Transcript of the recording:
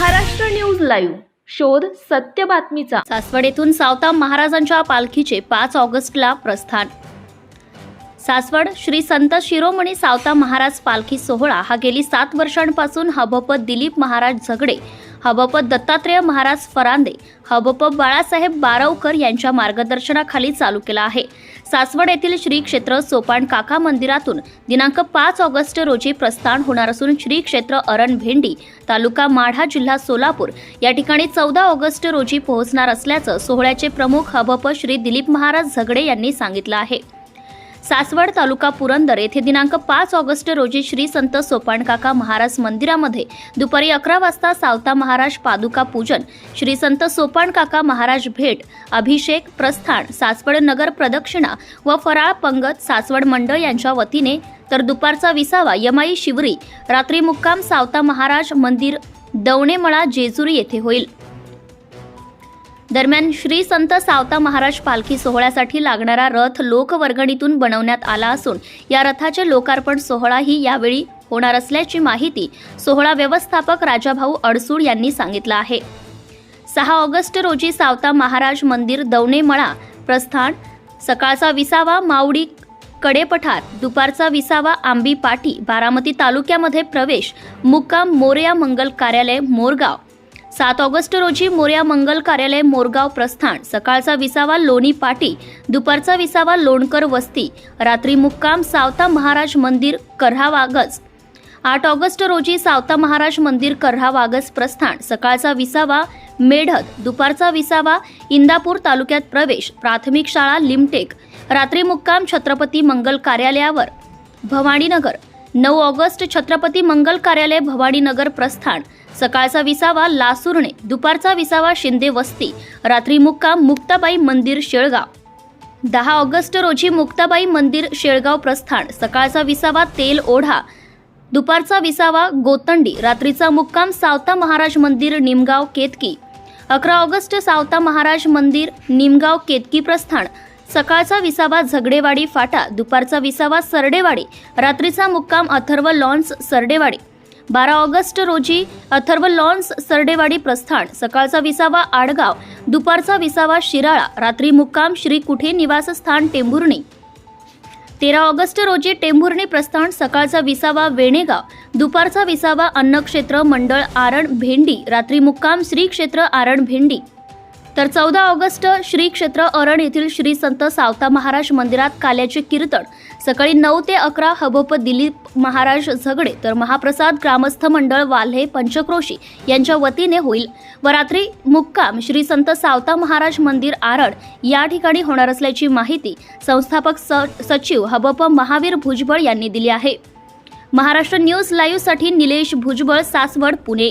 Maharashtra news live. शोध सत्य बातमीचा. सासवड येथून सावता महाराजांच्या पालखीचे पाच ऑगस्टला प्रस्थान. सासवड श्री संत शिरोमणी सावता महाराज पालखी सोहळा हा गेली सात वर्षांपासून हबपत दिलीप महाराज झगडे हबपत दत्तात्रेय महाराज फरांदे हबप बाळासाहेब बारवकर यांच्या मार्गदर्शनाखाली चालू केला आहे. सासवड येथील श्री क्षेत्र सोपान काका मंदिरातून दिनांक पाच ऑगस्ट रोजी प्रस्थान होणार असून श्री क्षेत्र अरण भेंडी तालुका माढा जिल्हा सोलापूर या ठिकाणी चौदा ऑगस्ट रोजी पोहोचणार असल्याचं सोहळ्याचे प्रमुख हबप श्री दिलीप महाराज झगडे यांनी सांगितलं आहे. सासवड तालुका पुरंदर येथे दिनांक पाच ऑगस्ट रोजी श्री संत सोपाणकाका महाराज मंदिरामध्ये दुपारी अकरा वाजता सावता महाराज पादुका पूजन श्री संत सोपानकाका महाराज भेट अभिषेक प्रस्थान सासवड नगर प्रदक्षिणा व फराळ पंगत सासवड मंडळ यांच्या वतीने तर दुपारचा विसावा यमाई शिवरी रात्री मुक्काम सावता महाराज मंदिर दवणेमळा जेजुरी येथे होईल. दरम्यान श्री संत सावता महाराज पालखी सोहळ्यासाठी लागणारा रथ लोकवर्गणीतून बनवण्यात आला असून या रथाचे लोकार्पण सोहळाही यावेळी होणार असल्याची माहिती सोहळा व्यवस्थापक राजाभाऊ अडसूळ यांनी सांगितलं आहे. सहा ऑगस्ट रोजी सावता महाराज मंदिर दवणेमळा प्रस्थान सकाळचा विसावा मावडी कडेपठार दुपारचा विसावा आंबी पाटी बारामती तालुक्यामध्ये प्रवेश मुक्काम मोरया मंगल कार्यालय मोरगाव सात ऑगस्ट रोजी मोर्या मंगल कार्यालय मोरगाव प्रस्थान. सकाळचा विसावा लोणी पाटी दुपारचा विसावा लोणकर वस्ती रात्री मुक्काम सावता महाराज मंदिर कर्हावागज आठ ऑगस्ट रोजी सावता महाराज मंदिर कर्हावागज प्रस्थान. सकाळचा विसावा मेढत दुपारचा विसावा इंदापूर तालुक्यात प्रवेश प्राथमिक शाळा लिमटेक रात्री मुक्काम छत्रपती मंगल कार्यालयावर. भवानीनगर नऊ ऑगस्ट छत्रपती मंगल कार्यालय भवानीनगर प्रस्थान. सकाळचा विसावा लासुर्णे दुपारचा विसावा शिंदे वस्ती. रात्री मुक्काम मुक्ताबाई मंदिर शेळगाव. दहा ऑगस्ट रोजी मुक्ताबाई मंदिर शेळगाव प्रस्थान. सकाळचा विसावा तेल ओढा. दुपारचा विसावा गोतंडी. रात्रीचा मुक्काम सावता महाराज मंदिर निमगाव केतकी. अकरा ऑगस्ट सावता महाराज मंदिर निमगाव केतकी प्रस्थान. सकाळचा विसावा झगडेवाडी फाटा दुपारचा विसावा सरडेवाडी रात्रीचा मुक्काम अथर्व लॉन्स सरडेवाडी. बारा ऑगस्ट रोजी अथर्व लॉन्स सरडेवाडी प्रस्थान सकाळचा विसावा आडगाव दुपारचा विसावा शिराळा रात्री मुक्काम श्री कुठे निवासस्थान टेंभुर्णी. तेरा ऑगस्ट रोजी टेंभुर्णी प्रस्थान सकाळचा विसावा वेणेगाव दुपारचा विसावा अन्नक्षेत्र मंडळ आरण भेंडी रात्री मुक्काम श्री क्षेत्र आरण भेंडी. तर चौदा ऑगस्ट श्री क्षेत्र अरण येथील श्री संत सावता महाराज मंदिरात काल्याचे कीर्तन. सकाळी नऊ ते अकरा हबोप दिलीप महाराज झगडे. तर महाप्रसाद ग्रामस्थ मंडळ वाल्हे पंचक्रोशी यांच्या वतीने होईल. व रात्री मुक्काम श्री संत सावता महाराज मंदिर आरड या ठिकाणी होणार असल्याची माहिती संस्थापक स सचिव हबप महावीर भुजबळ यांनी दिली आहे. महाराष्ट्र न्यूज लाईव्हसाठी निलेश भुजबळ सासवड पुणे.